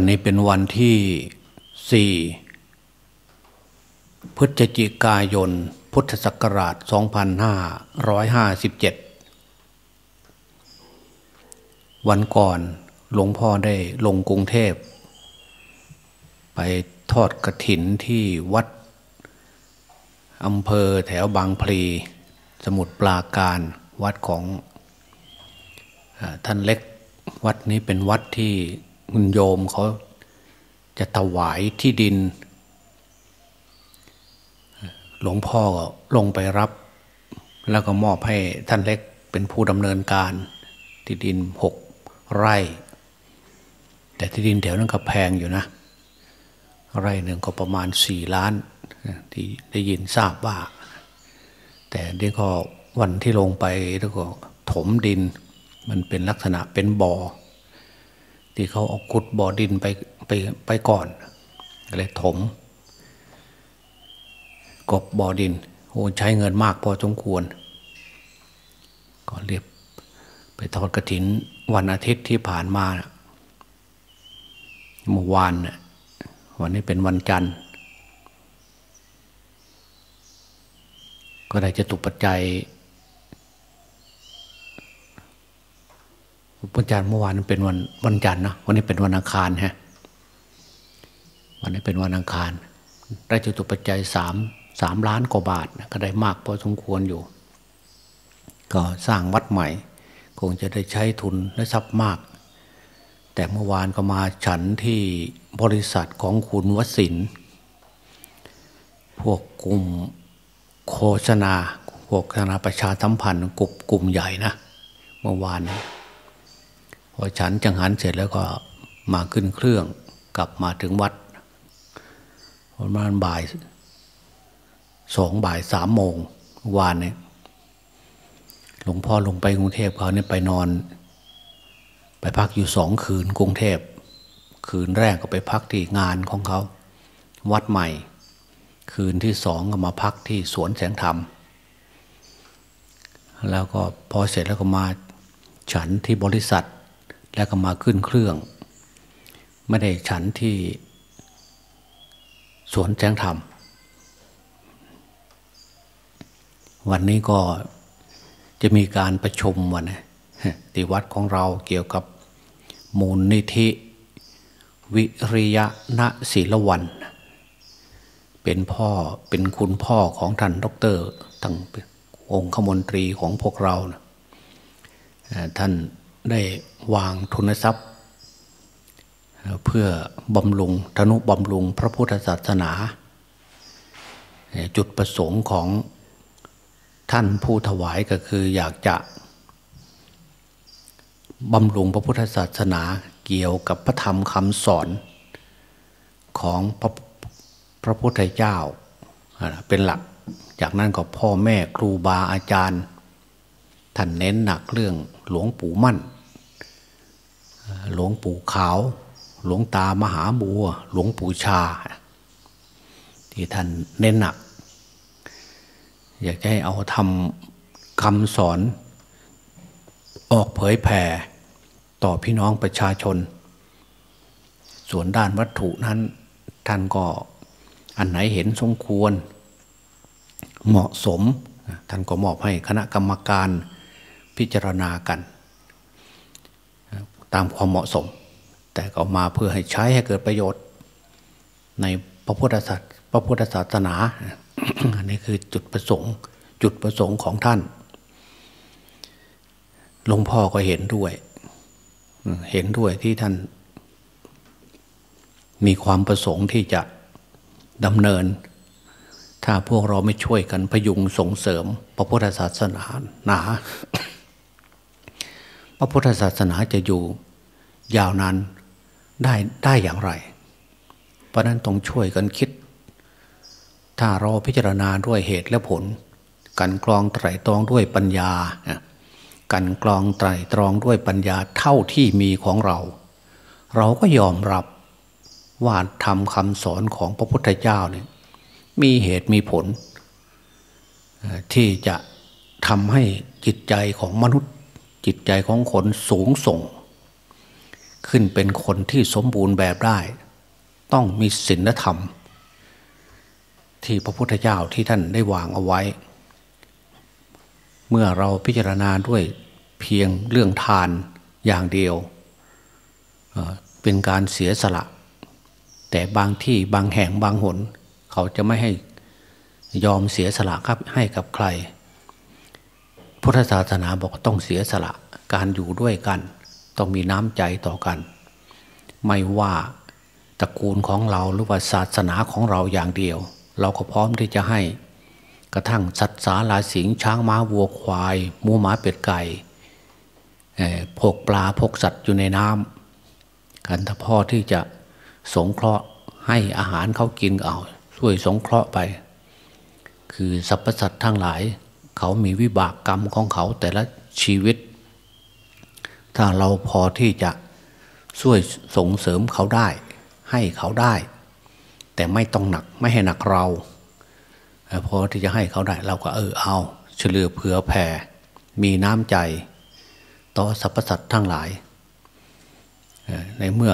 วันนี้เป็นวันที่สี่พฤศจิกายน พุทธศักราช 2557 วันก่อนหลวงพ่อได้ลงกรุงเทพ ไปทอดกระถินที่วัดอำเภอแถวบางพลี สมุทรปราการวัดของท่านเล็กวัดนี้เป็นวัดที่ คุณโยมเขาจะถวายที่ดิน หลวงพ่อก็ลงไปรับ แล้วก็มอบให้ท่านเล็กเป็นผู้ดำเนินการที่ดินหกไร่ แต่ที่ดินแถวนั้นก็แพงอยู่นะ ไร่หนึ่งก็ประมาณสี่ล้าน ที่ได้ยินทราบว่า แต่เดี๋ยวก็วันที่ลงไปแล้วก็ถมดิน มันเป็นลักษณะเป็นบ่อ ที่เขาเอาขุดบ่อดินไปไปไปก่อนก็เลยถม กบบ่อดินโอ้ใช้เงินมากพอสมควร ก็เรียบไปทอดกระถินวันอาทิตย์ที่ผ่านมาเมื่อวานนะวันนี้เป็นวันจันทร์ ก็ได้จะตุปัจจัย วันจันทร์เมื่อวานเป็นวันวันจันทร์นะวันนี้เป็นวันอังคารฮะวันนี้เป็นวันอังคาร ได้จตุปัจจัยสามสามล้านกว่าบาทนะก็ได้มากพอสมควรอยู่ ก็สร้างวัดใหม่ คงจะได้ใช้ทุนและทรัพย์มาก แต่เมื่อวานก็มาฉันที่บริษัทของคุณวสินพวกกลุ่มโฆษณาพวกโฆษณาประชาสัมพันธ์กลุ่มกลุ่มใหญ่นะ เมื่อวานนี้ พอฉันจังหันเสร็จแล้วก็มาขึ้นเครื่องกลับมาถึงวัดประมาณบ่ายสองบ่ายสามโมงวานเนี่ยหลวงพ่อลงไปกรุงเทพเขาเนี่ยไปนอน ไปพักอยู่สองคืนกรุงเทพคืนแรกก็ไปพักที่งานของเขา วัดใหม่ คืนที่สองก็มาพักที่สวนแสงธรรม แล้วก็พอเสร็จแล้วก็มาฉันที่บริษัท แล้วก็มาขึ้นเครื่อง ไม่ได้ฉันที่สวนแสงธรรม วันนี้ก็จะมีการประชุมวันนะที่วัดของเราเกี่ยวกับมูลนิธิ วิริยะณศิลวัน เป็นพ่อเป็นคุณพ่อของท่านดรทั้งองคมนตรีของพวกเรานะท่าน ได้วางทุนทรัพย์ เพื่อบำรุงธนุบำรุงพระพุทธศาสนา จุดประสงค์ของท่านผู้ถวายก็คืออยากจะบำรุงพระพุทธศาสนาเกี่ยวกับพระธรรมคำสอนของพระพระพุทธเจ้าเป็นหลัก จากนั้นก็พ่อแม่ครูบาอาจารย์ ท่านเน้นหนักเรื่อง หลวงปู่มั่น หลวงปู่ขาว หลวงตามหาบัว หลวงปู่ชา ที่ท่านเน้นหนัก อยากจะให้เอาทำคำสอน ออกเผยแผ่ต่อพี่น้องประชาชน ส่วนด้านวัตถุนั้น ท่านก็อันไหนเห็นสมควร เหมาะสม ท่านก็มอบให้คณะกรรมการ พิจารณากัน ตามความเหมาะสม แต่ก็มาเพื่อให้ใช้ให้เกิดประโยชน์ ในพระพุทธศาสพระพุทธศาสนาอันนี้คือจุดประสงค์จุดประสงค์ของท่านหลวงพ่อก็เห็นด้วย เห็นด้วยที่ท่าน มีความประสงค์ที่จะดำเนิน ถ้าพวกเราไม่ช่วยกันพยุงส่งเสริม พระพุทธศาสนาหนา พระพุทธศาสนาจะอยู่ยาวนานได้ได้อย่างไร เพราะนั้นต้องช่วยกันคิด ถ้าเราพิจารณาด้วยเหตุและผล กันกรองไตรตรองด้วยปัญญา กันกรองไตรตรองด้วยปัญญาเท่าที่มีของเรา เราก็ยอมรับว่าทำคำสอนของพระพุทธเจ้าเนี่ยมีเหตุมีผล ที่จะทำให้จิตใจของมนุษย์ จิตใจของคนสูงส่ง ขึ้นเป็นคนที่สมบูรณ์แบบได้ ต้องมีศีลธรรม ที่พระพุทธเจ้าที่ท่านได้วางเอาไว้ เมื่อเราพิจารณาด้วยเพียงเรื่องทานอย่างเดียว เป็นการเสียสละ แต่บางที่บางแห่งบางหน เขาจะไม่ให้ยอมเสียสละครับให้กับใคร พุทธศาสนาบอกต้องเสียสละการอยู่ด้วยกัน ต้องมีน้ำใจต่อกัน ไม่ว่าตระกูลของเราหรือว่าศาสนาของเราอย่างเดียว เราก็พร้อมที่จะให้ กระทั่งสัตว์สาลาสิงช้างม้าวัวควายมูหมาเป็ดไก่พกปลาพกสัตว์อยู่ในน้ำกันถ้าพ่อที่จะสงเคราะห์ให้อาหารเขากินเอาช่วยสงเคราะห์ไป คือสรรพสัตว์ทั้งหลาย เขามีวิบากกรรมของเขาแต่ละชีวิต ถ้าเราพอที่จะช่วยส่งเสริมเขาได้ ให้เขาได้ แต่ไม่ต้องหนักไม่ให้หนักเราพอที่จะให้เขาได้เราก็เออเอาเฉลือเผื่อแผ่ มีน้ำใจ ต่อสรรพสัตว์ทั้งหลาย ในเมื่อ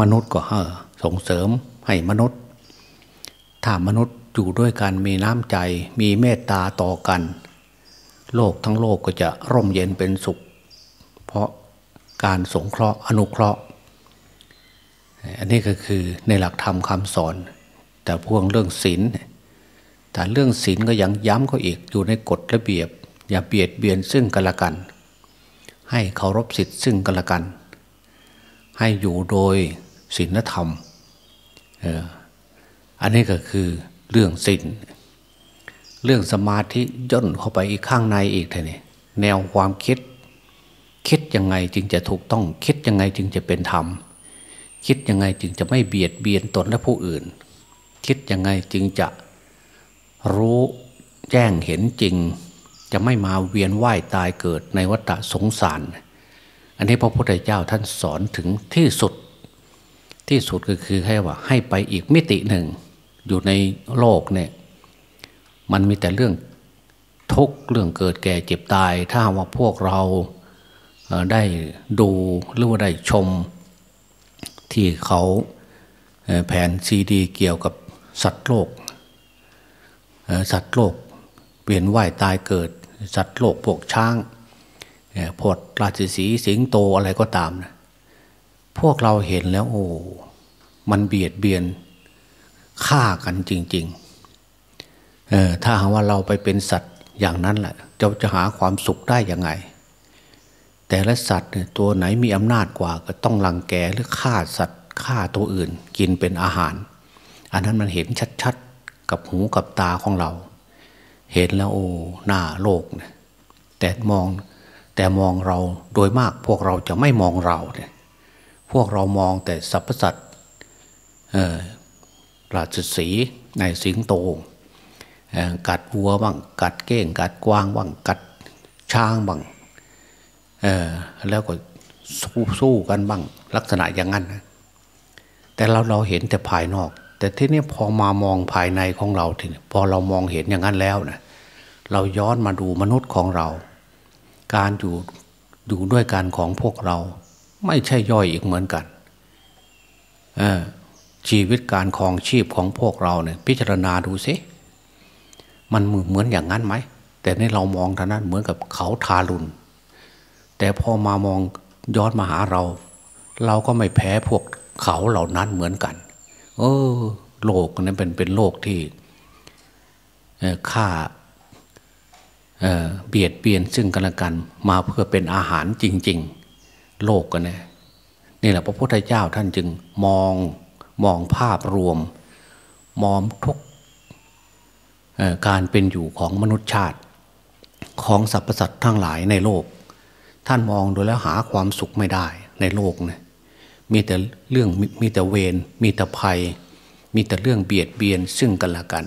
มนุษย์ก็เออส่งเสริมให้มนุษย์ ถ้ามนุษย์ อยู่ด้วยกันมีน้ำใจ มีเมตตาต่อกัน โลกทั้งโลกก็จะร่มเย็นเป็นสุข เพราะการสงเคราะห์อนุเคราะห์ อันนี้ก็คือในหลักธรรมคำสอน แต่พวกเรื่องศีลแต่เรื่องศีลก็ยังย้ำเขาอีกอยู่ในกฎระเบียบ อย่าเบียดเบียนซึ่งกันและกัน ให้เคารพสิทธิ์ซึ่งกันและกัน ให้อยู่โดยศีลธรรมอันนี้ก็คือ เรื่องศีลเรื่องสมาธิย่นเข้าไปอีกข้างในอีกทีนี่แนวความคิด คิดยังไงจึงจะถูกต้อง คิดยังไงจึงจะเป็นธรรม คิดยังไงจึงจะไม่เบียดเบียนตนและผู้อื่น คิดยังไงจึงจะรู้แจ้งเห็นจริง จะไม่มาเวียนว่ายตายเกิดในวัฏสงสาร อันนี้พระพุทธเจ้าท่านสอนถึงที่สุด ที่สุดก็คือให้ว่าให้ไปอีกมิติหนึ่ง อยู่ในโลกเนี่ยมันมีแต่เรื่องทุกเรื่องเกิดแก่เจ็บตาย ถ้าว่าพวกเราได้ดูหรือว่าได้ชม ที่เขาแผ่นซีดี เกี่ยวกับสัตว์โลกสัตว์โลกเปลี่ยนว่ายตายเกิด สัตว์โลกพวกช้างพดราชสีสิงโตอะไรก็ตามนะพวกเราเห็นแล้วโอ้มันเบียดเบียน ฆ่ากันจริงๆเออถ้าหากว่าเราไปเป็นสัตว์อย่างนั้นแหละเราจะหาความสุขได้ยังไง แต่ละสัตว์ตัวไหนมีอำนาจกว่าก็ต้องลังแกหรือฆ่าสัตว์ฆ่าตัวอื่น กินเป็นอาหาร อันนั้นมันเห็นชัดๆ กับหูกับตาของเรา เห็นแล้วโอ้หน้าโลกเนี่ยแต่มองแต่มองเราโดยมากพวกเราจะไม่มองเราเนี่ยพวกเรามองแต่สรรพสัตว์ ราชสีในสิงโตกัดวัวบ้างกัดเก้งกัดกวางบ้างกัดช้างบ้างแล้วก็สู้สู้กันบ้างลักษณะอย่างนั้นนะแต่เราเราเห็นแต่ภายนอก แต่ที่นี้พอมามองภายในของเราทีนี้พอเรามองเห็นอย่างนั้นแล้วนะเราย้อนมาดูมนุษย์ของเรา การอยู่อยู่ด้วยกันของพวกเรา ไม่ใช่ย่อยอีกเหมือนกัน ชีวิตการครองชีพของพวกเราเนี่ยพิจารณาดูสิมันเหมือนอย่างนั้นไหม แต่ในเรามองท่านั้นเหมือนกับเขาทารุณแต่พอมามองย้อนมาหาเรา เราก็ไม่แพ้พวกเขาเหล่านั้นเหมือนกัน เออ โลกนั้นเป็นเป็นโลกที่ฆ่าเบียดเบียนซึ่งกันและกัน มาเพื่อเป็นอาหารจริง ๆ โลกกันนี่นี่แหละพระพุทธเจ้าท่านจึงมอง มองภาพรวม มองทุกการเป็นอยู่ของมนุษยชาติ ของสรรพสัตว์ทั้งหลายในโลก ท่านมองดูแล้วหาความสุขไม่ได้ในโลกเนี่ยมีแต่เรื่องมีแต่เวรมีแต่ภัย มีแต่เรื่องเบียดเบียนซึ่งกันและกัน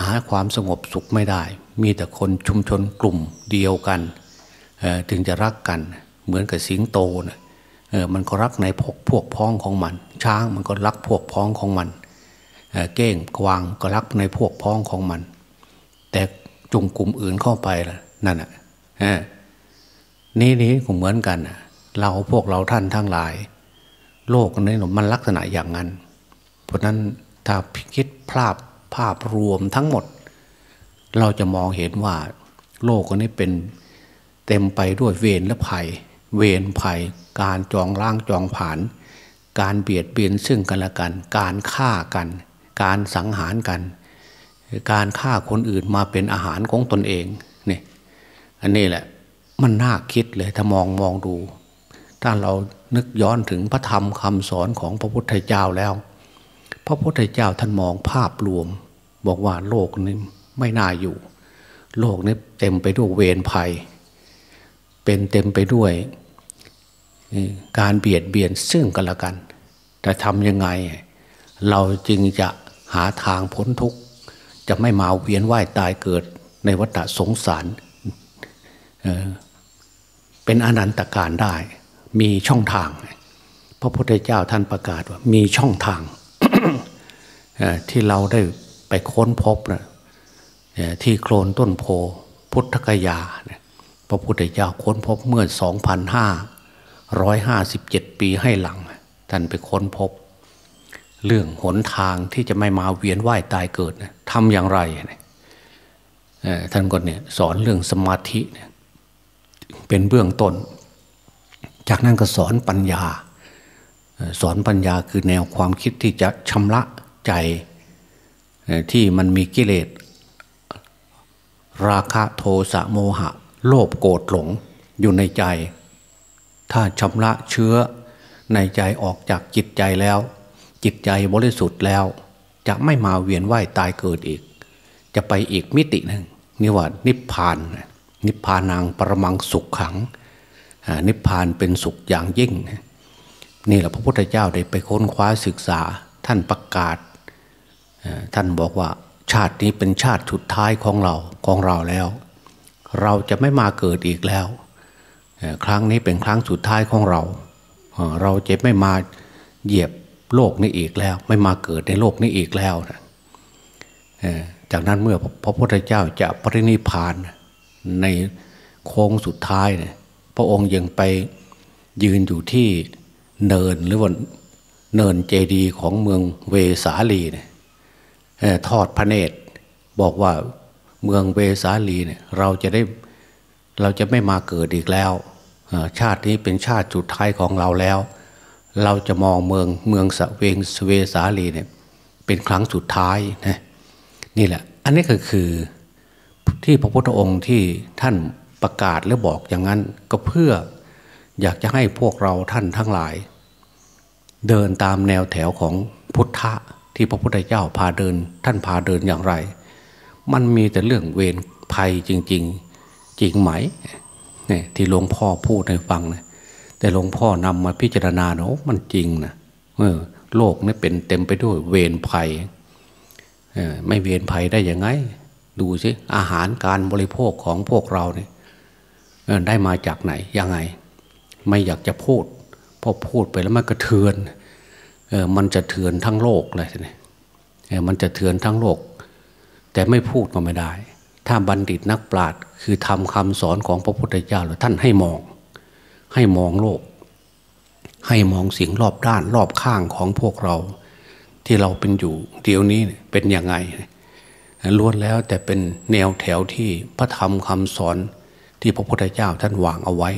หาความสงบสุขไม่ได้ มีแต่คนชุมชนกลุ่มเดียวกันถึงจะรักกัน เหมือนกับสิงโตนะ มันก็รักในพวกพวกพ้องของมัน ช้างมันก็รักพวกพ้องของมันเก้งกวางก็รักในพวกพ้องของมัน แต่จุงกลุ่มอื่นเข้าไปล่ะนั่นอะนี่นี้ก็เหมือนกันเราพวกเราท่านทั้งหลาย โลกนี้มันลักษณะอย่างนั้น เพราะนั้นถ้าคิดภาพภาพรวมทั้งหมด เราจะมองเห็นว่า โลกนี้เป็นเต็มไปด้วยเวรและภัย เวรภัย การจองล่างจองผาน การเบียดเบียนซึ่งกันและกัน การฆ่ากัน การสังหารกัน การฆ่าคนอื่นมาเป็นอาหารของตนเองนี่อันนี้แหละมันน่าคิดเลยถ้ามองมองดู ถ้าเรานึกย้อนถึงพระธรรมคำสอนของพระพุทธเจ้าแล้ว พระพุทธเจ้าท่านมองภาพรวม บอกว่าโลกนี้ไม่น่าอยู่ โลกนี้เต็มไปด้วยเวรภัย เป็นเต็มไปด้วย การเบียดเบียนซึ่งกันและกัน แต่ทำยังไง เราจึงจะหาทางพ้นทุกข์จะไม่มาเวียนว่ายตายเกิดในวัฏสงสารเป็นอนันตการได้ มีช่องทาง พระพุทธเจ้าท่านประกาศว่า มีช่องทางที่เราได้ไปค้นพบนะที่โคลนต้นโพ พุทธกยา พระพุทธเจ้าค้นพบเมื่อ 2,557ปีให้หลัง ท่านไปค้นพบ เรื่องหนทางที่จะไม่มาเวียนว่ายตายเกิดทำอย่างไรท่านก็เนี่ยสอนเรื่องสมาธิเป็นเบื้องต้น จากนั้นก็สอนปัญญา สอนปัญญาคือแนวความคิดที่จะชำระใจที่มันมีกิเลส ราคะโทสะโมหะ โลภโกรธหลงอยู่ในใจ ถ้าชำระเชื้อในใจออกจากจิตใจแล้ว จิตใจบริสุทธิ์แล้ว จะไม่มาเวียนว่ายตายเกิดอีก จะไปอีกมิติหนึ่งนี่ว่านิพพาน นิพพานังปรมังสุขขัง นิพพานเป็นสุขอย่างยิ่ง นี่แหละพระพุทธเจ้าได้ไปค้นคว้าศึกษาท่านประกาศ ท่านบอกว่าชาตินี้เป็นชาติสุดท้ายของเราของเราแล้ว เราจะไม่มาเกิดอีกแล้ว ครั้งนี้เป็นครั้งสุดท้ายของเรา เราจะไม่มาเหยียบโลกนี้อีกแล้ว ไม่มาเกิดในโลกนี้อีกแล้วนะจากนั้นเมื่อพระพุทธเจ้าจะปรินิพานในโค้งสุดท้ายเนี่ยพระองค์ยังไปยืนอยู่ที่เนินหรือว่าเนินเจดีของเมืองเวสาลีเนี่ยทอดพระเนตร บอกว่าเมืองเวสาลีเนี่ยเราจะได้เราจะไม่มาเกิดอีกแล้ว ชาตินี้เป็นชาติสุดท้ายของเราแล้ว เราจะมองเมืองเมืองสเวงสเวสาลีเนี่ยเป็นครั้งสุดท้ายนะนี่แหละ อันนี้ก็คือที่พระพุทธองค์ที่ท่านประกาศและบอกอย่างนั้นก็เพื่ออยากจะให้พวกเราท่านทั้งหลาย เดินตามแนวแถวของพุทธะที่พระพุทธเจ้าพาเดิน ท่านพาเดินอย่างไร มันมีแต่เรื่องเวรภัยจริง ๆ จริงไหม เนี่ยที่หลวงพ่อพูดให้ฟังนะแต่หลวงพ่อนำมาพิจารณาเนาะมันจริงนะเออโลกนี่เป็นเต็มไปด้วยเวรภัยไม่เวียนภัยได้ยังไง ดูสิอาหารการบริโภคของพวกเราเนี่ยได้มาจากไหนยังไง ไม่อยากจะพูดพอพูดไปแล้วมันกระเทือนเออมันจะเถือนทั้งโลกเลยเนี่ยเออมันจะเถือนทั้งโลก แต่ไม่พูดก็ไม่ได้ ถ้าบัณฑิตนักปราชญ์คือทำคำสอนของพระพุทธเจ้าแล้วท่านให้มอง ให้มองโลก ให้มองสิ่งรอบด้านรอบข้างของพวกเรา ที่เราเป็นอยู่เดี๋ยวนี้เป็นยังไงล้วนแล้วแต่เป็นแนวแถวที่พระธรรมคำสอนที่พระพุทธเจ้าท่านวางเอาไว้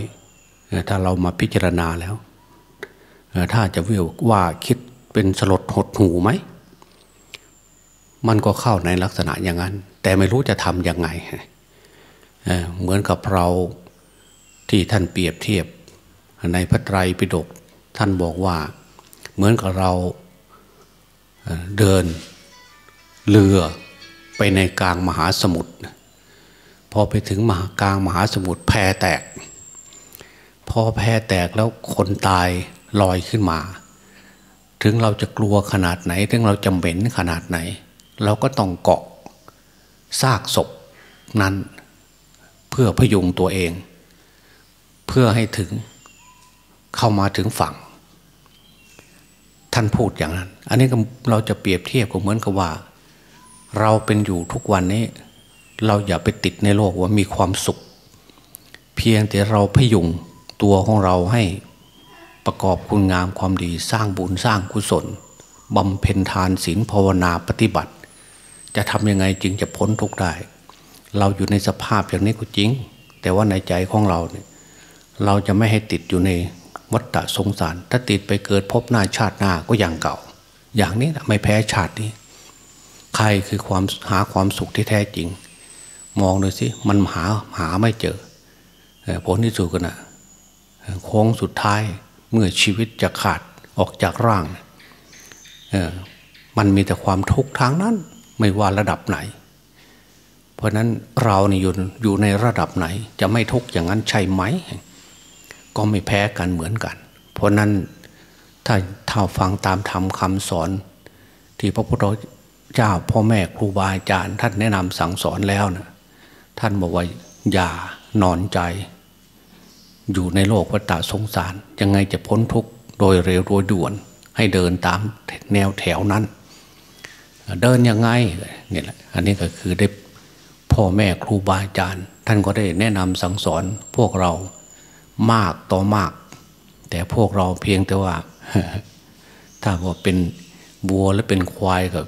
ถ้าเรามาพิจารณาแล้ว ถ้าจะวิวว่าคิดเป็นสลดหดหูไหม มันก็เข้าในลักษณะอย่างนั้น แต่ไม่รู้จะทำยังไงเหมือนกับเราที่ท่านเปรียบเทียบ ในพระไตรปิฎกท่านบอกว่า เหมือนกับเราเดินเรือไปในกลางมหาสมุทรพอไปถึงมหากลางมหาสมุทรแพแตก พอแพแตกแล้วคนตายลอยขึ้นมา ถึงเราจะกลัวขนาดไหน ถึงเราจำเป็นขนาดไหน เราก็ต้องเกาะซากศพนั้น เพื่อพยุงตัวเอง เพื่อให้ถึงเข้ามาถึงฝั่ง ท่านพูดอย่างนั้น อันนี้เราจะเปรียบเทียบก็เหมือนกับว่า เราเป็นอยู่ทุกวันนี้ เราอย่าไปติดในโลกว่ามีความสุข เพียงแต่เราพยุงตัวของเราให้ประกอบคุณงามความดีสร้างบุญสร้างกุศลบำเพ็ญทานศีลภาวนาปฏิบัติ จะทำยังไงจึงจะพ้นทุกข์ได้ เราอยู่ในสภาพอย่างนี้ก็จริง แต่ว่าในใจของเราเนี่ยเราจะไม่ให้ติดอยู่ในวัฏสงสาร ถ้าติดไปเกิดพบหน้าชาติหน้าก็อย่างเก่า อย่างนี้นะไม่แพ้ชาตินี้ ใครคือความหาความสุขที่แท้จริง มองดูสิมันหาหาไม่เจอผลที่สุดกันนะโค้งสุดท้ายเมื่อชีวิตจะขาดออกจากร่างมันมีแต่ความทุกข์ทางนั้น ไม่ว่าระดับไหน เพราะนั้นเราเนี่ยอยู่อยู่ในระดับไหน จะไม่ทุกข์อย่างนั้นใช่ไหม ก็ไม่แพ้กันเหมือนกัน เพราะนั้นถ้าถ้าฟังตามธรรมคำสอน ที่พระพุทธเจ้าพ่อแม่ครูบาอาจารย์ ท่านแนะนำสั่งสอนแล้วนะท่านบอกว่าอย่านอนใจ อยู่ในโลกวัฏสงสาร ยังไงจะพ้นทุกข์โดยเร็วโดยด่วนให้เดินตามแนวแถวนั้น เดินยังไงเนี่ยแหละอันนี้ก็คือได้พ่อแม่ครูบาอาจารย์ ท่านก็ได้แนะนำสั่งสอนพวกเรามากต่อมาก แต่พวกเราเพียงแต่ว่า ถ้าว่าเป็นบัวและเป็นควายก็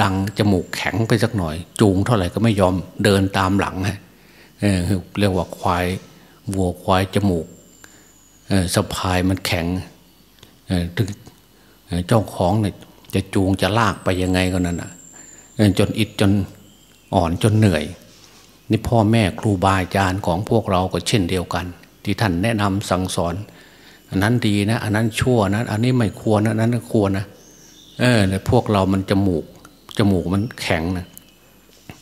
ดังจมูกแข็งไปสักหน่อย จูงเท่าไหร่ก็ไม่ยอมเดินตามหลังฮะเเรียกว่าควายวัวควายจมูกสะพายมันแข็งถึงเจ้าของเนี่ย จะจูงจะลากไปยังไงก็นั่นอะจนอิดจนอ่อนจนเหนื่อย นี่พ่อแม่ครูบาอาจารย์ของพวกเราก็เช่นเดียวกัน ที่ท่านแนะนำสั่งสอน อันนั้นดีนะ อันนั้นชั่วนะอันนี้ไม่ควรนะอันนั้นควรนะเออในพวกเรามันจมูกจมูกมันแข็งนะ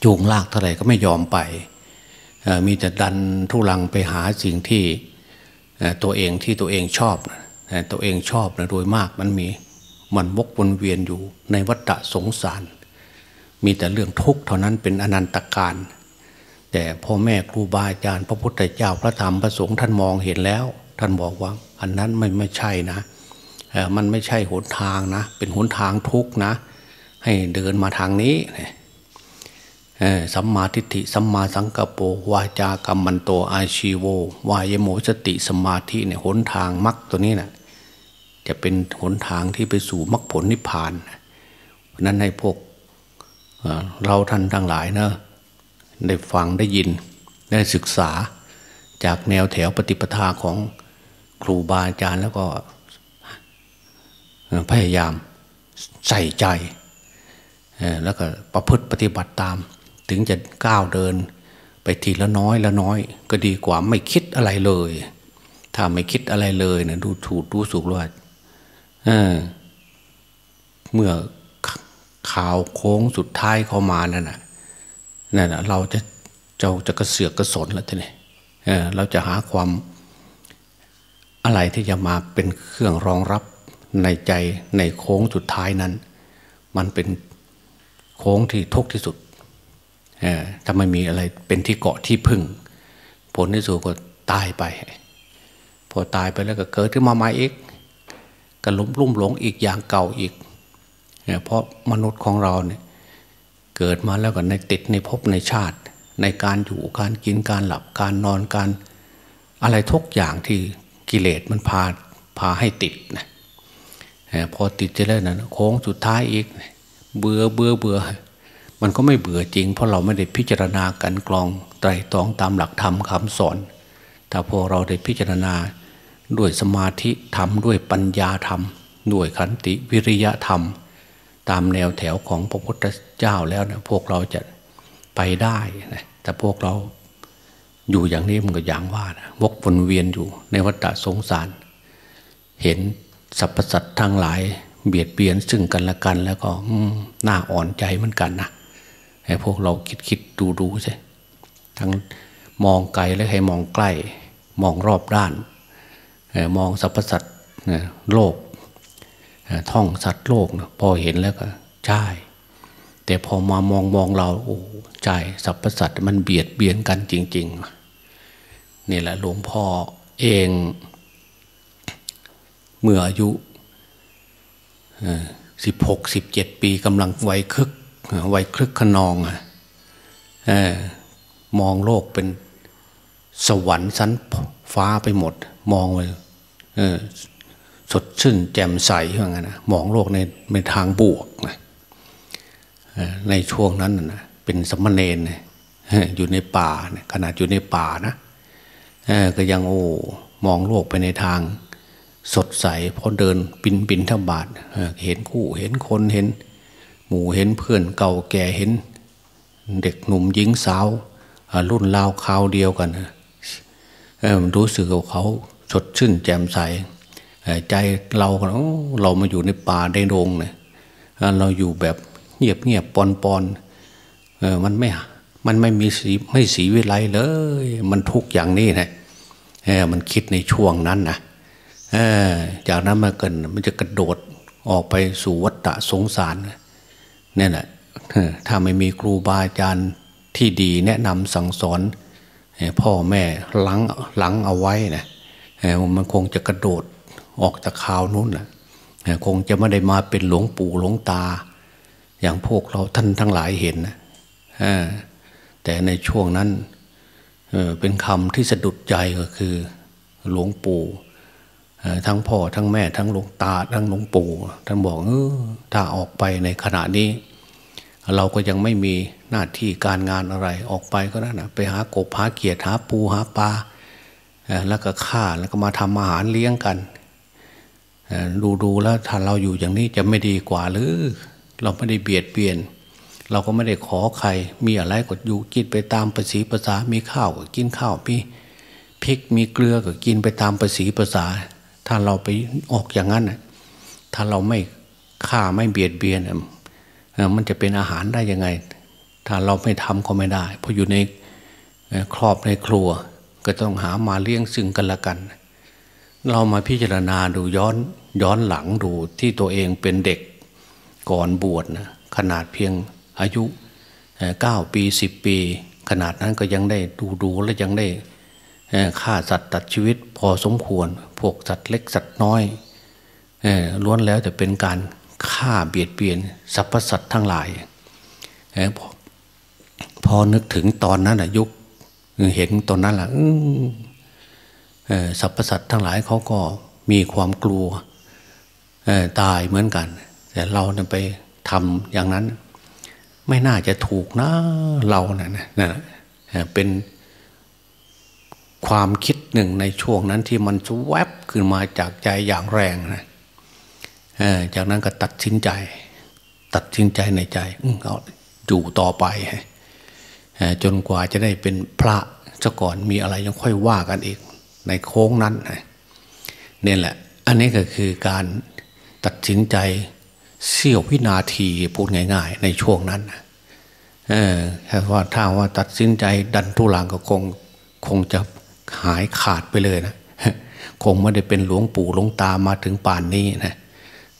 จูงลากเท่าไหร่ก็ไม่ยอมไปมีแต่ดันทุลังไปหาสิ่งที่ตัวเองที่ตัวเองชอบตัวเองชอบนะโดยมากมันมี มันวกวนเวียนอยู่ในวัฏสงสาร มีแต่เรื่องทุกข์เท่านั้นเป็นอนันตการ แต่พ่อแม่ครูบาอาจารย์พระพุทธเจ้าพระธรรมพระสงฆ์ท่านมองเห็นแล้ว ท่านบอกว่า อันนั้นไม่ไม่ใช่นะมันไม่ใช่หนทางนะ เป็นหนทางทุกข์นะ ให้เดินมาทางนี้สัมมาทิฏฐิสัมมาสังกปรวาจากรรมันโตอาชีโววายโมสติสมาธิเนี่ยหนทางมรรคตัวนี้นะ จะเป็นหนทางที่ไปสู่มรรคผลนิพพานนั้นให้พวกเราท่านทั้งหลายนะได้ฟังได้ยินได้ศึกษาจากแนวแถวปฏิปทาของครูบาอาจารย์แล้วก็พยายามใส่ใจ แล้วก็ประพฤติปฏิบัติตาม ถึงจะก้าวเดินไปทีละน้อยละน้อย ก็ดีกว่าไม่คิดอะไรเลย ถ้าไม่คิดอะไรเลยเนะดูถูกดูสุกว่า เมื่อข่าวโค้งสุดท้ายเข้ามานั่นนะนั่นนะเราจะเจ้าจะกระเสือกกระสนแล้วทีนี้เเราจะหาความอะไรที่จะมาเป็นเครื่องรองรับในใจในโค้งสุดท้ายนั้น มันเป็นโค้งที่ทุกที่สุดถ้าไม่มีอะไรเป็นที่เกาะที่พึ่ง ผลที่สุดก็ตายไป พอตายไปแล้วก็เกิดขึ้นมาใหม่อีก ก็ลุ่มลุ่มหลงอีกอย่างเก่าอีกเพราะมนุษย์ของเราเนี่ยเกิดมาแล้วก็ในติดในภพในชาติ ในการอยู่การกินการหลับการนอนการ อะไรทุกอย่างที่กิเลสมันพาพาให้ติดนะพอติดจะแล้วนะโค้งสุดท้ายอีก เบื่อเบื่อเบื่อมันก็ไม่เบื่อจริง เพราะเราไม่ได้พิจารณากันกรองไตรตรองตามหลักธรรมคำสอนถ้าพอเราได้พิจารณา ด้วยสมาธิธรรมด้วยปัญญาธรรม ด้วยขันติวิริยะธรรม ตามแนวแถวของพระพุทธเจ้าแล้วนะพวกเราจะไปได้นะแต่พวกเราอยู่อย่างนี้มันก็อย่างว่านะวกวนเวียนอยู่ในวัฏสงสาร เห็นสรรพสัตว์ทั้งหลาย เบียดเบียนซึ่งกันและกันแล้วก็หน่าอ่อนใจเหมือนกันนะให้พวกเราคิดคิดดูดูใช่ทั้งมองไกลและให้มองใกล้ มองรอบด้าน มองสรรพสัตว์โลกท่องสัตว์โลกพอเห็นแล้วก็ใช่แต่พอมามองมองเราโอ้ใจสรรพสัตว์มันเบียดเบียนกันจริงๆนี่แหละหลวงพ่อเอง เมื่ออายุสิบหกสิบเจ็ดปีกำลังวัยคึกวัยคลึกขนองอมองโลกเป็นสวรรค์ชั้นฟ้าไปหมด มองไป สดชื่นแจ่มใสว่างั้นนะมองโลกในในทางบวกนะในช่วงนั้นนะเป็นสมณเณรอยู่ในป่าขนาดอยู่ในป่านะก็ยังโอ้มองโลกไปในทางสดใสพอเดินปินปินทบาทเห็นคู่เห็นคนเห็น หมู่เห็นเพื่อนเก่าแก่เห็น เด็กหนุ่มหญิงสาวรุ่นราวคราวเดียวกันรู้สึกกับเขา สดชื่นแจ่มใส ใจเราเรามาอยู่ในป่าในโรงเนี่ยเราอยู่แบบเงียบเงียบปอนปอนมันไม่ มันไม่มีสีไม่สีวิไลเลย มันทุกอย่างนี้นะมันคิดในช่วงนั้นนะจากนั้นมาเกินมันจะกระโดดออกไปสู่วัฏสงสารนี่แหละถ้าไม่มีครูบาอาจารย์ที่ดีแนะนำสั่งสอนพ่อแม่หลังหลังเอาไว้นะ มันคงจะกระโดดออกจากข่าวนู้นนะคงจะไม่ได้มาเป็นหลวงปู่หลวงตา อย่างพวกเราท่านทั้งหลายเห็นนะแต่ในช่วงนั้นเป็นคำที่สะดุดใจก็คือ หลวงปู่ทั้งพ่อทั้งแม่ทั้งหลวงตาทั้งหลวงปู่ท่านบอกเออถ้าออกไปในขณะนี้ เราก็ยังไม่มีหน้าที่การงานอะไรออกไปก็นั่นนะไปหากบหาเกียรติหาปูหาปลา แล้วก็ฆ่าแล้วก็มาทำอาหารเลี้ยงกัน ดูดูแล้วถ้าเราอยู่อย่างนี้จะไม่ดีกว่าหรือ เราไม่ได้เบียดเบียน เราก็ไม่ได้ขอใคร มีอะไรก็อยู่กินไปตามภาษีภาษา มีข้าวก็กินข้าวมีพริกมีเกลือก็กินไปตามภาษีภาษา ถ้าเราไปออกอย่างนั้นถ้าเราไม่ฆ่าไม่เบียดเบียนมันจะเป็นอาหารได้ยังไง ถ้าเราไม่ทำก็ไม่ได้ เพราะอยู่ในครอบในครัว ก็ต้องหามาเลี้ยงซึ่งกันและกัน เรามาพิจารณาดูย้อนย้อนหลังดูที่ตัวเองเป็นเด็กก่อนบวชนะขนาดเพียงอายุเก้าปีสิบปี ขนาดนั้นก็ยังได้ดูดูและยังได้ฆ่าสัตว์ตัดชีวิตพอสมควร พวกสัตว์เล็กสัตว์น้อยล้วนแล้วจะเป็นการฆ่าเบียดเบียนสรรพสัตว์ทั้งหลายพอนึกถึงตอนนั้นยุค เห็นตอนนั้นแหละสรรพสัตว์ทั้งหลายเขาก็มีความกลัวตายเหมือนกัน แต่เราไปทำอย่างนั้น ไม่น่าจะถูกนะเรานะ่ะนะเป็นความคิดหนึ่งในช่วงนั้นที่มันแวบขึ้นมาจากใจอย่างแรงนะจากนั้นก็ตัดสินใจ ตัดสินใจในใจเอาอยู่ต่อไป จนกว่าจะได้เป็นพระซะก่อนมีอะไรยังค่อยว่ากันอีก ในโค้งนั้นเนี่ยแหละ อันนี้ก็คือการตัดสินใจเสี้ยววินาทีพูดง่าย ๆ ในช่วงนั้นเออแค่ว่าถ้าว่าตัดสินใจดันทุลังก็คงคงจะหายขาดไปเลยนะคงไม่ได้เป็นหลวงปู่หลวงตามาถึงป่านนี้นะ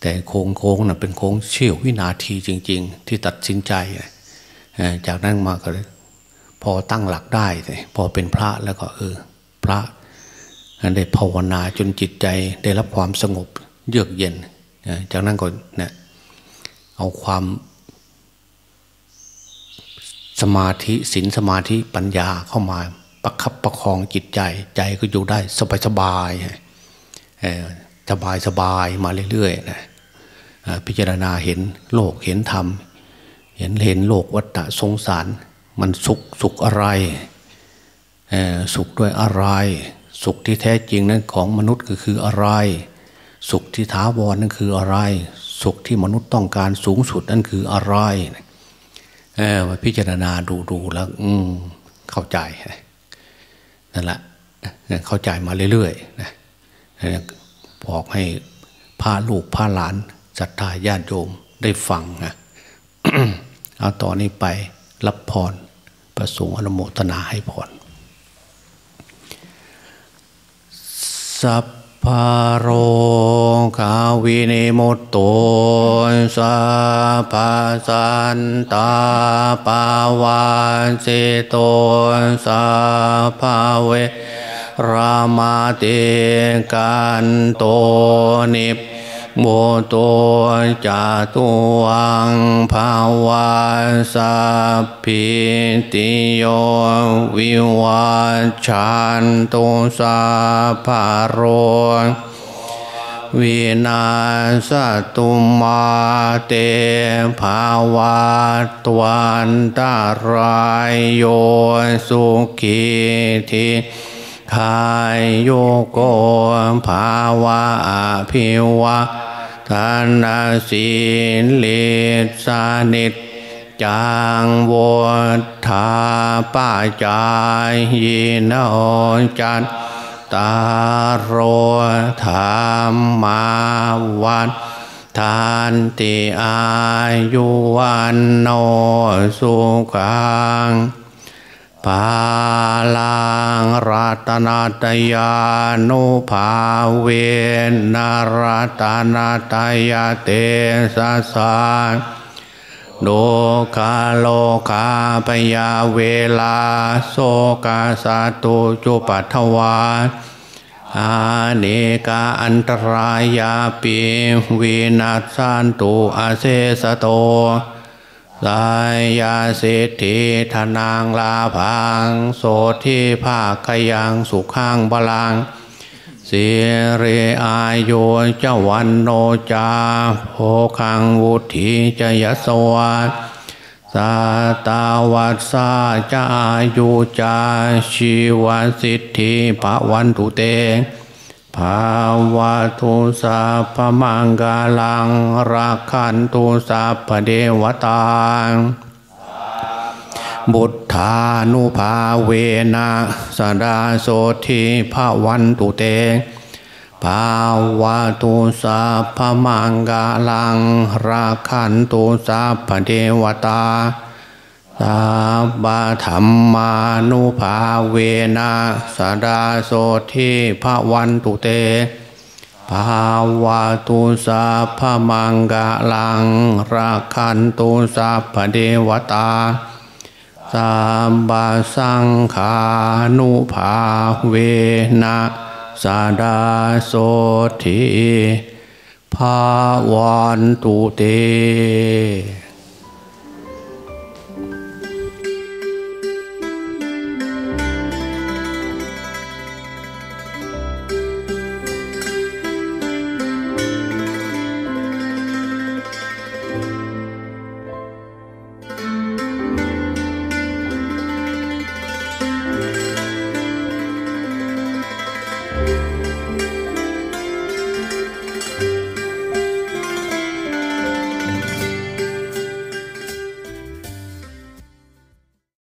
แต่โค้งโค้งนะ่ะเป็นโค้งเชี่ยววินาทีจริง ๆ ที่ตัดสินใจจากนั้นมาก็ พอตั้งหลักได้พอเป็นพระแล้วก็เออ พระได้ภาวนาจนจิตใจได้รับความสงบเยือกเย็น จากนั้นก็เนี่ยเอาความสมาธิศีลสมาธิปัญญาเข้ามาประคับประคองจิตใจใจก็อยู่ได้สบายสบายสบายสบายมาเรื่อยๆนะพิจารณาเห็นโลกเห็นธรรม เห็นเห็นโลกวัฏฏะสงสาร มันสุขสุขอะไรสุขด้วยอะไร สุขที่แท้จริงนั้นของมนุษย์ก็คืออะไร สุขที่ถาวรนั่นคืออะไร สุขที่มนุษย์ต้องการสูงสุดนั่นคืออะไรเออมาพิจารณาดูดูแล้วอืมเข้าใจนั่นแหละเข้าใจมาเรื่อยๆนะบอกให้พาลูกพาหลานศรัทธาญาติโยมได้ฟังนะเอาต่อนนี้ไป รับพร ประสงค์อนุโมทนาให้พรสัพพโรคาวินิมุตโตสัพสันตาปาวาสิโตสัพเวรามาติกันโตนิพ โมโตจาตุวังภาวาสัพพิติโยวิวัชชันตุสัพพโรวินาสตุมาเตภาวะตวันตารายโยสุขีทิคายโยโกภาวะอภิวะ ทานาสิลิสานิจจางวธาป้าจายยินอจันตาโรธรรมาวันทานติอายุวันโนสุขัง ปาลังรัตนาตยานุภาเวนรัตนาตยาเตสะสาโดคาโลคาปยาเวลาโสกาสาตุจุปัทวาอาเนกาอันตรายาปีวินาสันตุอาเซสโต สายาเศรษฐีธนางลาพังโสทิภาคยังสุขังบาลังเสเรอายุเจวันโนจาโพคังวุธีจยสวัสสาตาวัสาจายุจาชีวสิทธิภวันตุเต ภาวะทุสัพมังกาลังรักขันตุสัพเดวตาบุตธานุภาเวนะสดาโสทิภาวันตุเตภาวะตุสัพมังกาลังรักขันตุสัพพเดวตา สัพะธรรมานุภาเวนะสดาโสทิภาวันตุเตภาวะตุสัพมังกะลังรักขันตุสัพเดวตาสัมบาสังขานุภาเวนะสดาโสทิภาวันตุเต